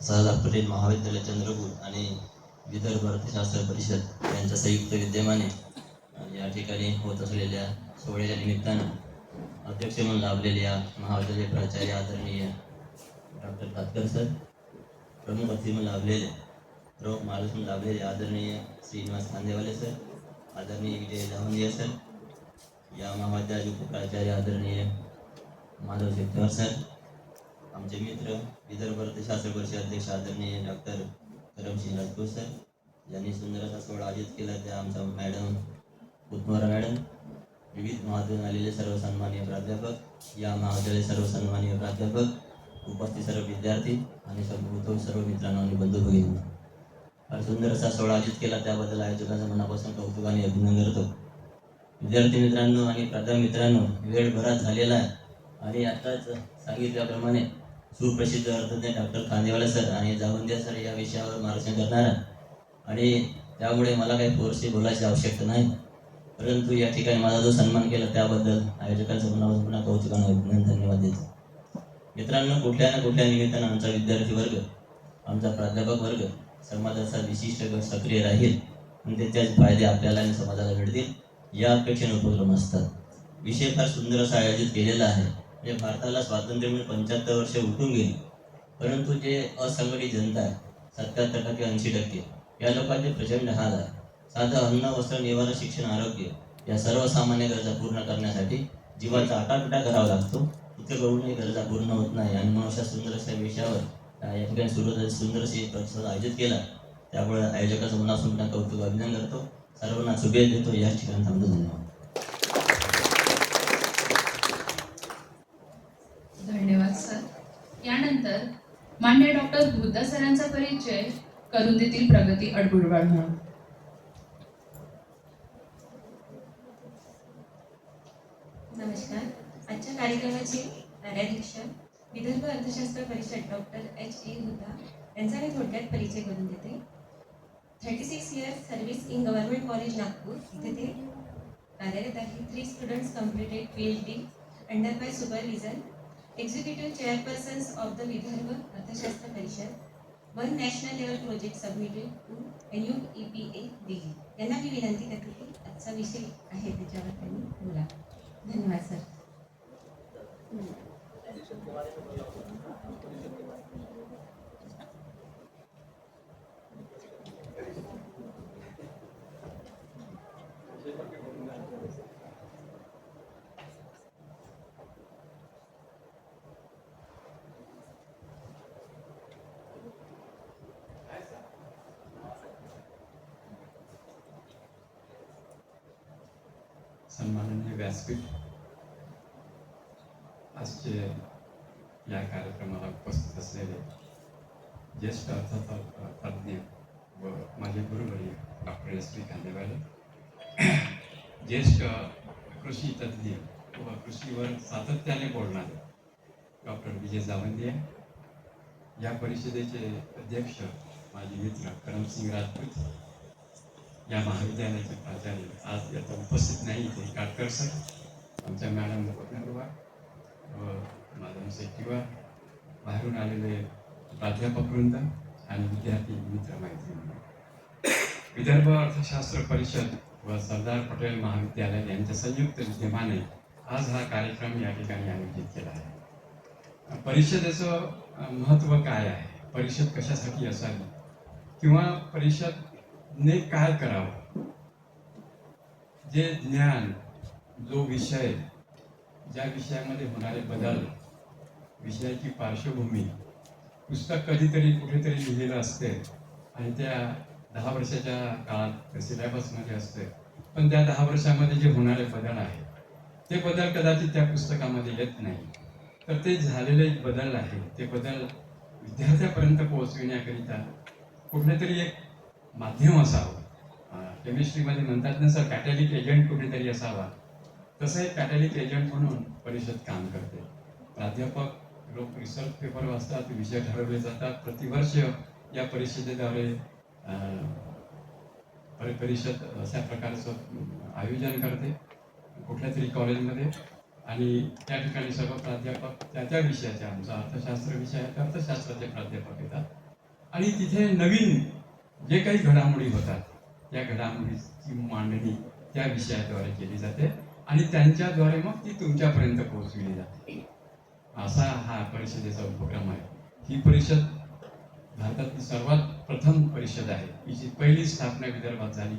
सरदार पटेल महाविद्यालय चंद्रपूर आणि विदर्भ अर्थशास्त्र परिषद यांच्या संयुक्त विद्यमाने या ठिकाणी होत असलेल्या सोहळ्याच्या निमित्तानं अध्यक्ष म्हणून लाभलेले या महाविद्यालय प्राचार्य आदरणीय डॉक्टर भातकर सर प्रमुख अतिथी म्हणून लाभलेले प्रमुख माणूस म्हणून लाभलेले आदरणीय श्रीनिवास कांदेवाले सर आदरणीय विजय लावंदिया सर या महाविद्यालयाचे उपप्राचार्य आदरणीय माधव शेतकर सर आमचे मित्र विदर्भ अर्थशास्त्र परिषद अध्यक्ष आदरणीय डॉक्टर करमसिंह राजपूत सर यांनी सुंदर असा सोहळा आयोजित केला. त्या आमचा मॅडम उत्मरा मॅडम विविध महाविद्यालयातून आलेले सर्व सन्माननीय प्राध्यापक या महाविद्यालय सर्व सन्माननीय प्राध्यापक उपस्थित सर्व विद्यार्थी आणि सर्व सर्व मित्रांनो आणि बंधू भगिनी फार सुंदर असा सोहळा आयोजित केला. त्याबद्दल आयोजकांचं मनापासून कौतुक आणि अभिनंदन करतो. विद्यार्थी मित्रांनो आणि प्राध्यापक मित्रांनो वेळ बराच झालेला आहे आणि आताच सांगितल्याप्रमाणे सुप्रसिद्ध अर्थज्ञ डॉक्टर कांदेवाला सर आणि जावंदिया सर या विषयावर मार्गदर्शन करणार. आणि त्यामुळे मला काही फोर्सची बोलायची आवश्यकता नाही. परंतु या ठिकाणी माझा जो सन्मान केला त्याबद्दल आयोजकांचं मनापासून पुन्हा कौतुकानं अभिनंदन धन्यवाद देतो. मित्रांनो कुठल्या ना कुठल्या निमित्तानं आमचा विद्यार्थी वर्ग आमचा प्राध्यापक वर्ग समाजाचा विशिष्ट गट सक्रिय राहील. आणि त्याचे फायदे आपल्याला आणि समाजाला मिळतील या अपेक्षेने उपक्रम असतात. विषय फार सुंदर असा आयोजित केलेला आहे. म्हणजे भारताला स्वातंत्र्य मिळून पंच्याहत्तर वर्ष उठून गेली परंतु जे असंघटित जनता आहे सत्याहत्तर टक्के ऐंशी टक्के या लोकांचे प्रचंड हाल आहे. साधं अन्न वस्त्र निवारण शिक्षण आरोग्य या सर्वसामान्य गरजा पूर्ण करण्यासाठी जीवाचा आटापिटा करावा लागतो. इतकं करूनही गरजा पूर्ण होत नाही. आणि म्हणून अशा सुंदर अशा विषयावर या ठिकाणी सुरू सुंदर अशी आयोजित केला. त्यामुळे आयोजकाचं मनापासून कौतुक अभिनंदन करतो. सर्वांना शुभेच्छा देतो. या ठिकाणी थांबतो. धन्यवाद. डॉक्टर बुद्धा सरांचा परिचय करून देतील प्रगती अडबुडवाड म्हणून. नमस्कार. आजच्या कार्यक्रमाचे कार्याध्यक्ष विदर्भ अर्थशास्त्र परिषद डॉक्टर एच ए हुद्दा यांचा मी थोडक्यात परिचय करून देते. Thirty six years service in government college Nagpur. इथे ते कार्यरत आहे three students completed P H D under by supervision executive chairpersons of the Vidarbha अर्थशास्त्र परिषद one national level project submitted to N U E P A Delhi यांना मी विनंती करते की आजचा विषय आहे त्याच्यावर त्यांनी बोला धन्यवाद सर सन्माननीय व्यासपीठ. आजचे या कार्यक्रमाला उपस्थित असलेले ज्येष्ठ अर्थतज्ञ व माझे गुरुवर्य डॉक्टर एस पी कांदेवाले ज्येष्ठ कृषी तज्ज्ञ व कृषीवर सातत्याने बोलणारे डॉक्टर विजय जावंदिया या परिषदेचे अध्यक्ष माझे मित्र करमसिंग राजपूत या महाविद्यालयाचे प्राचार्य आज याचा उपस्थित नाही इथे काटकर सर आमच्या मॅडम कोकणरुवा व माधव शेट्टीवार बाहेरून आलेले प्राध्यापक वृंद आणि विद्यार्थी मित्र मैत्रिणी विदर्भ अर्थशास्त्र परिषद व सरदार पटेल महाविद्यालय यांच्या संयुक्त विद्यमाने आज हा कार्यक्रम या ठिकाणी आयोजित केला आहे परिषदेचं महत्त्व काय आहे परिषद कशासाठी असावी किंवा परिषद ने काय करावं? जे ज्ञान जो विषय ज्या विषयामध्ये होणारे बदल विषयाची पार्श्वभूमी पुस्तक कधीतरी कुठेतरी लिहिलेलं असते. आणि त्या दहा वर्षाच्या काळात सिलेबसमध्ये असते. पण त्या दहा वर्षामध्ये जे होणारे बदल आहे ते बदल कदाचित त्या पुस्तकामध्ये येत नाही. तर ते झालेले बदल आहे. ते बदल विद्यार्थ्यापर्यंत पोहोचविण्याकरिता कुठेतरी तरी एक माध्यम असावं. केमिस्ट्रीमध्ये म्हणतात ना सर कॅटॅलिक एजंट कुठेतरी असावा. तसं एक कॅटॅलिक एजंट म्हणून परिषद काम करते. प्राध्यापक लोक रिसर्च पेपर वाचतात विषय ठरवले जातात. प्रतिवर्ष या परिषदेद्वारे परि- परिषद अशा प्रकारचं आयोजन करते कुठल्या तरी कॉलेजमध्ये. आणि त्या ठिकाणी सर्व प्राध्यापक त्या त्या विषयाचे आमचा अर्थशास्त्र विषय आहे तर अर्थशास्त्राचे प्राध्यापक येतात. आणि तिथे नवीन जे काही घडामोडी होतात त्या घडामोडीची मांडणी त्या विषयाद्वारे केली जाते आणि त्यांच्याद्वारे मग ती तुमच्यापर्यंत पोहोचविली जाते. असा हा परिषदेचा उपक्रम आहे. ही परिषद भारतातली सर्वात प्रथम परिषद आहे. हिची पहिली स्थापना विदर्भात झाली.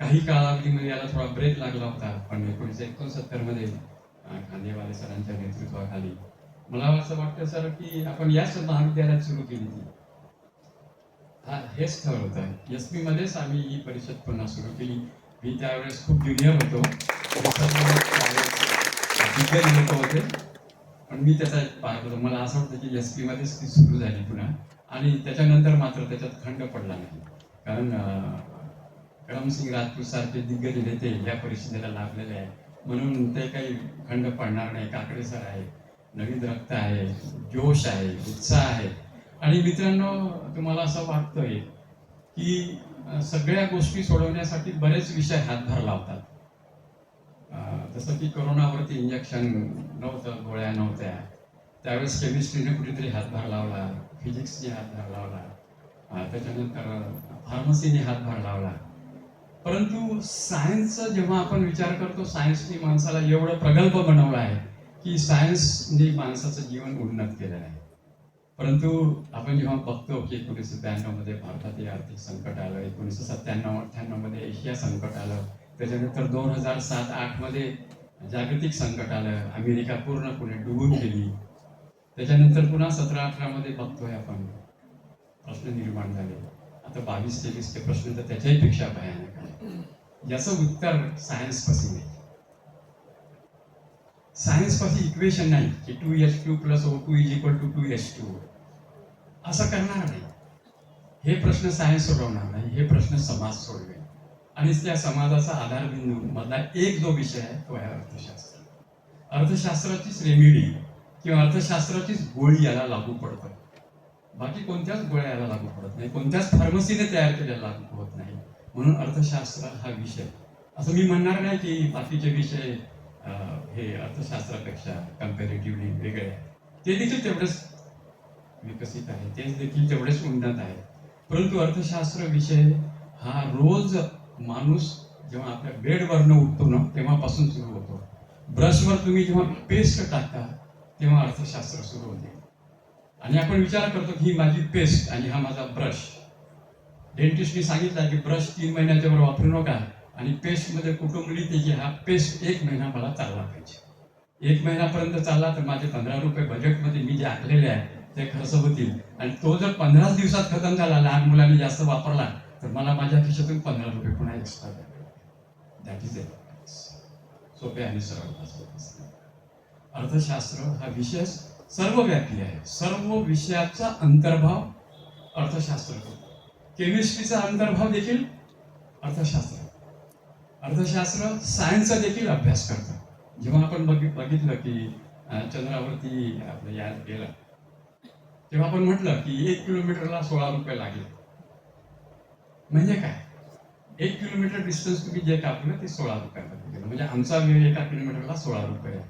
काही कालावधीमध्ये याला थोडा ब्रेक लागला होता पण एकोणीसशे एकोणसत्तरमध्ये खांदेवाले सरांच्या नेतृत्वाखाली. मला असं वाटतं सर की आपण याच महाविद्यालयात सुरू केली ती. हा हेच स्थळ होतं. एस पी मध्येच आम्ही ही परिषद पुन्हा सुरू केली. मी त्यावेळेस खूप ज्युनियर होतो. ते लोक होते. पण मी त्याचा पाहत होतो. मला असं वाटतं की एस पी मध्येच ती सुरू झाली पुन्हा. आणि त्याच्यानंतर मात्र त्याच्यात खंड पडला नाही. कारण करमसिंग राजपूत सारखे दिग्गज नेते या परिषदेला लाभलेले आहे म्हणून ते काही खंड पडणार नाही. काकडे सर आहे नवीन रक्त आहे. जोश आहे. उत्साह आहे. आणि मित्रांनो तुम्हाला असं वाटतंय की सगळ्या गोष्टी सोडवण्यासाठी बरेच विषय हातभार लावतात. जसं की कोरोनावरती इंजेक्शन नव्हतं गोळ्या नव्हत्या. त्यावेळेस केमिस्ट्रीने कुठेतरी हातभार लावला फिजिक्सने हातभार लावला. त्याच्यानंतर फार्मसीने हातभार लावला. परंतु सायन्सचा जेव्हा आपण विचार करतो सायन्सने माणसाला एवढं प्रगल्भ बनवलं आहे की सायन्सने माणसाचं जीवन उन्नत केलं आहे. परंतु आपण जेव्हा बघतो की एकोणीसशे ब्याण्णवमध्ये भारतात हे आर्थिक संकट आलं एकोणीसशे सत्त्याण्णव अठ्ठ्याण्णवमध्ये एशिया संकट आलं त्याच्यानंतर दोन हजार सात आठमध्ये जागतिक संकट आलं अमेरिका पूर्णपणे डुबून गेली. त्याच्यानंतर पुन्हा सतरा अठरामध्ये बघतोय आपण. प्रश्न निर्माण झाले. आता बावीस तेवीसचे प्रश्न तर त्याच्याही पेक्षा भयानक आहे याचं उत्तर सायन्सपासून आहे. सायन्स पाशी इक्वेशन नाही की two H Q plus O two is equal to two H two असं करणार नाही. हे प्रश्न सायन्स सोडवणार नाही हे प्रश्न समाज सोडवेल. आणि त्या समाजाचा आधारबिंदू मधला एक जो विषय आहे तो आहे अर्थशास्त्र. अर्थशास्त्राचीच रेमिडी किंवा अर्थशास्त्राचीच गोळी याला लागू पडतं बाकी कोणत्याच गोळ्या याला लागू पडत नाही कोणत्याच फार्मसीने तयार केलेला लागू होत नाही. म्हणून अर्थशास्त्र हा विषय. असं मी म्हणणार नाही की बाकीचे विषय हे अर्थशास्त्रापेक्षा कम्पॅरेटिव्हली वेगळे आहे ते देखील तेवढेच विकसित आहे ते देखील तेवढेच उन्नत आहे परंतु अर्थशास्त्र विषय हा रोज माणूस जेव्हा आपल्या बेडवरनं उठतो ना तेव्हापासून सुरू होतो. ब्रशवर तुम्ही जेव्हा पेस्ट टाकता तेव्हा अर्थशास्त्र सुरू होते. आणि आपण विचार करतो की ही माझी पेस्ट आणि हा माझा ब्रश. डेंटिस्टने सांगितलं की ब्रश तीन महिन्याच्या वर वापरू नका. आणि पेस्टमध्ये कुटुंब त्याची हा पेस्ट एक महिना मला चालला पाहिजे. एक महिन्यापर्यंत चालला तर माझे पंधरा रुपये बजेटमध्ये मी जे आखलेले आहे ते खर्च होतील. आणि तो जर पंधराच दिवसात खतम झाला लहान मुलांनी जास्त वापरला तर मला माझ्या खिशातून पंधरा रुपये पुन्हा एक्स्ट्रा दॅट इज सोपे आणि सरळ अर्थशास्त्र हा विषय सर्वव्यापी आहे. सर्व विषयाचा अंतर्भाव अर्थशास्त्र करतो. केमिस्ट्रीचा अंतर्भाव देखील अर्थशास्त्र अर्थशास्त्र सायन्सचा देखील अभ्यास करतं. जेव्हा आपण बघि बघितलं की चंद्रावरती आपलं यान गेलं तेव्हा आपण म्हटलं की एक किलोमीटरला सोळा रुपये लागले. म्हणजे काय? एक किलोमीटर डिस्टन्स तुम्ही जे कापलं ते सोळा रुपयामध्ये गेलं. म्हणजे आमचा वेळ एका किलोमीटरला सोळा रुपये. आहे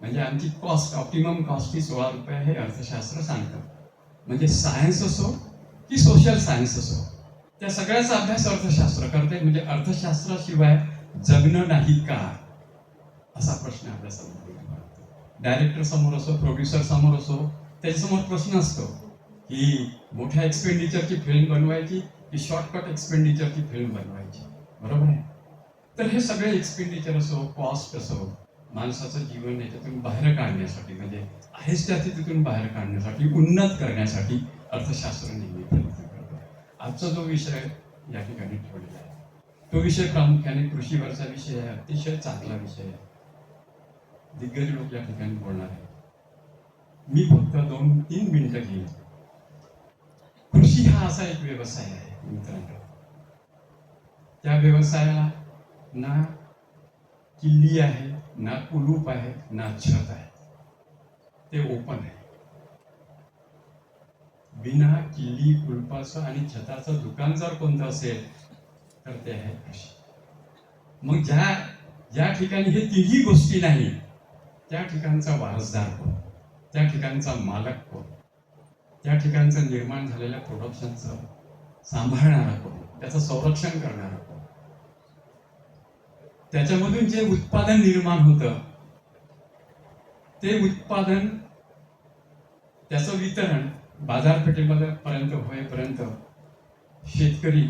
म्हणजे आमची कॉस्ट ऑप्टिमम कॉस्ट ही सोळा रुपये हे अर्थशास्त्र सांगतं. म्हणजे सायन्स असो की सोशल सायन्स असो. त्या सगळ्याचा अभ्यास अर्थशास्त्र करते. म्हणजे अर्थशास्त्राशिवाय जगणं नाही का? असा प्रश्न आपल्यासमोर डायरेक्टर समोर असो प्रोड्युसर समोर असो त्याच्यासमोर प्रश्न असतो की मोठ्या एक्सपेंडिचरची फिल्म बनवायची की शॉर्टकट एक्सपेंडिचरची फिल्म बनवायची? बरोबर आहे? तर हे सगळे एक्सपेंडिचर असो कॉस्ट असो माणसाचं जीवन याच्यातून बाहेर काढण्यासाठी म्हणजे आहेच त्या स्थितीतून बाहेर काढण्यासाठी उन्नत करण्यासाठी अर्थशास्त्र नेहमी आजचा जो विषय या ठिकाणी ठेवलेला आहे. तो विषय प्रामुख्याने कृषीवरचा विषय आहे अतिशय चांगला विषय आहे. दिग्गज लोक या ठिकाणी बोलणार आहे मी फक्त दोन तीन मिनिटं घेईन. कृषी हा असा एक व्यवसाय आहे मित्रांनो. त्या व्यवसायाला ना किल्ली आहे ना कुलूप आहे ना छत आहे. ते ओपन आहे. बिना किल्ली कुलपाचं आणि छताचं दुकान जर कोणतं असेल तर ते आहे कृषी मग ज्या ज्या ठिकाणी हे तिन्ही गोष्टी नाही त्या ठिकाणचा वारसदार कोण? त्या ठिकाणचा मालक कोण? त्या ठिकाणचं निर्माण झालेल्या प्रोडक्शनचं सांभाळणारा कोण? त्याचं संरक्षण करणारा कोण? त्याच्यामधून जे उत्पादन निर्माण होतं ते उत्पादन त्याचं वितरण बाजारपेठेमध्ये पर्यंत होईपर्यंत शेतकरी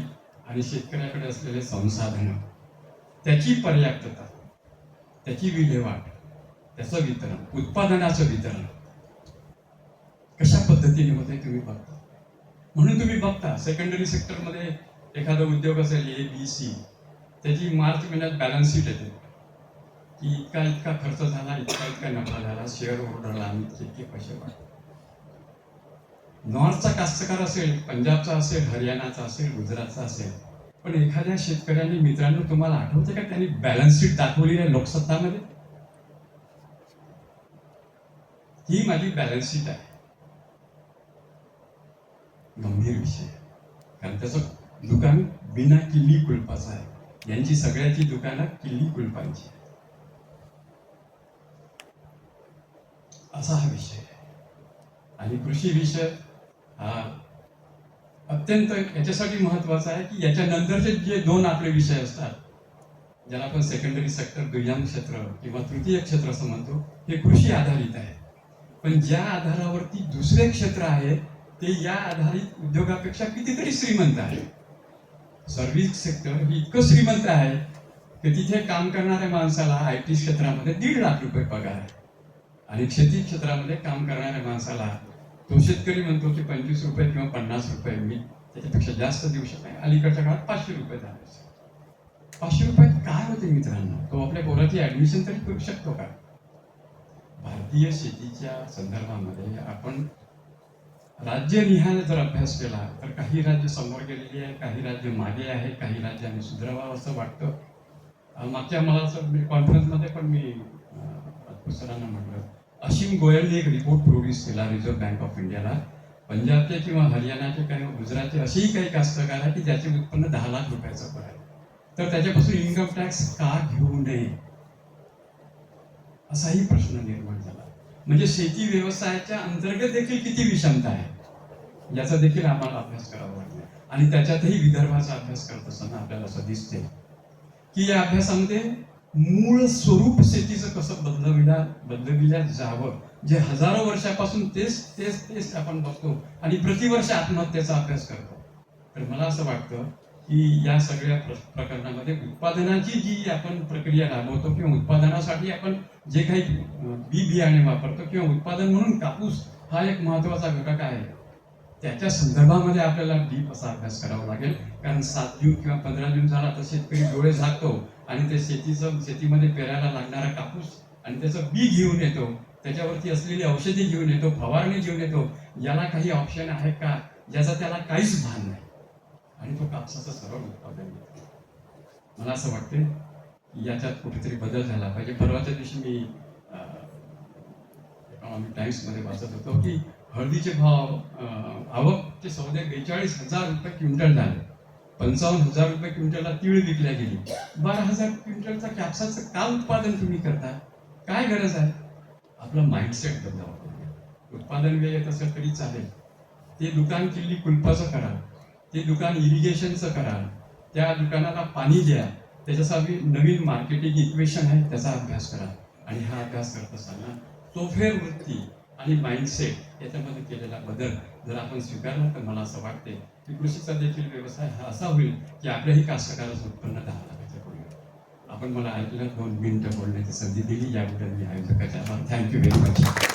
आणि शेतकऱ्याकडे असलेले संसाधनं त्याची पर्याप्तता त्याची विल्हेवाट त्याचं वितरण उत्पादनाचं वितरण कशा पद्धतीने होते तुम्ही बघता? म्हणून तुम्ही बघता सेकंडरी सेक्टरमध्ये एखादा उद्योग असेल ए बी सी त्याची मार्च महिन्यात बॅलन्स शीट येते. की इतका इतका खर्च झाला इतका इतका नफा झाला शेअर होल्डरला आम्ही इतके इतके पैसे वाटतो नॉर्थचा कास्तकार असेल पंजाबचा असेल हरियाणाचा असेल गुजरातचा असेल पण एखाद्या शेतकऱ्याने मित्रांनो तुम्हाला आठवते का त्यांनी बॅलन्स शीट दाखवली आहे लोकसत्तामध्ये? ही माझी बॅलन्स शीट आहे. गंभीर विषय कारण त्याचं दुकान बिना किल्ली कुलपाचं आहे. यांची सगळ्याची दुकानं किल्ली कुलपांची असा हा विषय आणि कृषी विषय हा. अत्यंत याच्यासाठी महत्वाचं आहे की याच्यानंतरचे जे दोन आपले विषय असतात ज्याला आपण सेकंडरी सेक्टर दुय्यम क्षेत्र किंवा तृतीय क्षेत्र असं म्हणतो हे कृषी आधारित आहे. पण ज्या आधारावरती दुसरे क्षेत्र आहे ते या आधारित उद्योगापेक्षा कितीतरी श्रीमंत आहे. सर्व्हिस सेक्टर हे इतकं श्रीमंत आहे की तिथे काम करणाऱ्या माणसाला आय टी क्षेत्रामध्ये दीड लाख रुपये पगार आहे. आणि शेती क्षेत्रामध्ये काम करणाऱ्या माणसाला तो शेतकरी म्हणतो की पंचवीस रुपये किंवा पन्नास रुपये मी त्याच्यापेक्षा जास्त देऊ शकत नाही अलीकडच्या काळात पाचशे रुपये झाले पाचशे रुपयात काय होते मित्रांनो? तो आपल्या पोराची ऍडमिशन तरी करू शकतो का? भारतीय शेतीच्या संदर्भामध्ये आपण राज्यनिहाय जर अभ्यास केला तर काही राज्य समोर गेलेली आहे काही राज्य मागे आहे काही राज्यांनी सुधारावं असं वाटतं. मागच्या मला असं कॉन्फरन्समध्ये पण मी सरांना म्हटलं. असीम गोयलने एक रिपोर्ट प्रोड्यूस केला रिझर्व्ह बँक ऑफ इंडियाला पंजाबचे किंवा हरियाणाचे किंवा गुजरातचे असेही काही कास्तकार आहे की ज्याचे उत्पन्न दहा लाख रुपयाचं पण आहे. तर त्याच्यापासून इन्कम टॅक्स का घेऊ नये? असाही प्रश्न निर्माण झाला. म्हणजे शेती व्यवसायाच्या अंतर्गत देखील किती विषमता आहे? याचा देखील आम्हाला अभ्यास करावा लागला. आणि त्याच्यातही विदर्भाचा अभ्यास करत असताना आपल्याला असं दिसते की या अभ्यासामध्ये मूळ स्वरूप शेतीचं कसं बदलविल्या बदलविल्या जावं? जे हजारो वर्षापासून तेच तेच तेच आपण बघतो आणि प्रतिवर्ष आत्महत्येचा अभ्यास करतो. तर मला असं वाटतं की या सगळ्या प्रकरणामध्ये उत्पादनाची जी आपण प्रक्रिया राबवतो किंवा उत्पादनासाठी आपण जे काही बी बियाणे वापरतो किंवा उत्पादन म्हणून कापूस हा एक महत्त्वाचा घटक आहे त्याच्या संदर्भामध्ये आपल्याला डीप असा अभ्यास करावा लागेल. कारण सात जून किंवा पंधरा जून झाला तर शेतकरी डोळे झाकतो. आणि ते शेतीचं शेतीमध्ये पेरायला लागणारा कापूस आणि त्याचं बी घेऊन येतो. त्याच्यावरती असलेली औषधी घेऊन येतो फवारणी घेऊन येतो. याला काही ऑप्शन आहे का? याचा त्याला काहीच भान नाही. आणि तो कापसाचं सरळ उत्पादन घेतो मला असं वाटते याच्यात कुठेतरी बदल झाला पाहिजे. परवाच्या दिवशी मी इकॉनॉमिक टाइम्समध्ये वाचत होतो की हळदीचे भाव अं, आवकचे सौदे बेचाळीस हजार रुपये क्विंटल झाले. पंचावन्न हजार रुपये क्विंटलला तीळ विकल्या गेली. बारा हजार क्विंटलचा कॅप्साचं का उत्पादन तुम्ही करता? काय गरज आहे? आपलं माइंडसेट बदलावं उत्पादन व्यय तसं तरी चालेल. ते दुकान किल्ली कुलपाचं करा. ते दुकान इरिगेशनचं करा. त्या दुकानाला पाणी द्या. त्याच्यासाठी नवीन मार्केटिंग इक्वेशन आहे त्याचा अभ्यास करा. आणि हा अभ्यास करत असताना सोफेअर वृत्ती आणि माइंडसेट याच्यामध्ये केलेला बदल जर आपण स्वीकारला तर मला असं वाटते की कृषीचा देखील व्यवसाय हा असा होईल की आपल्याही कास्तकाराचं उत्पन्न दहा लाखाच्या पुढे होईल. आपण मला ऐकलं दोन मिनिटं बोलण्याची संधी दिली याबद्दल मी आयोजकाच्या थँक्यू व्हेरी मच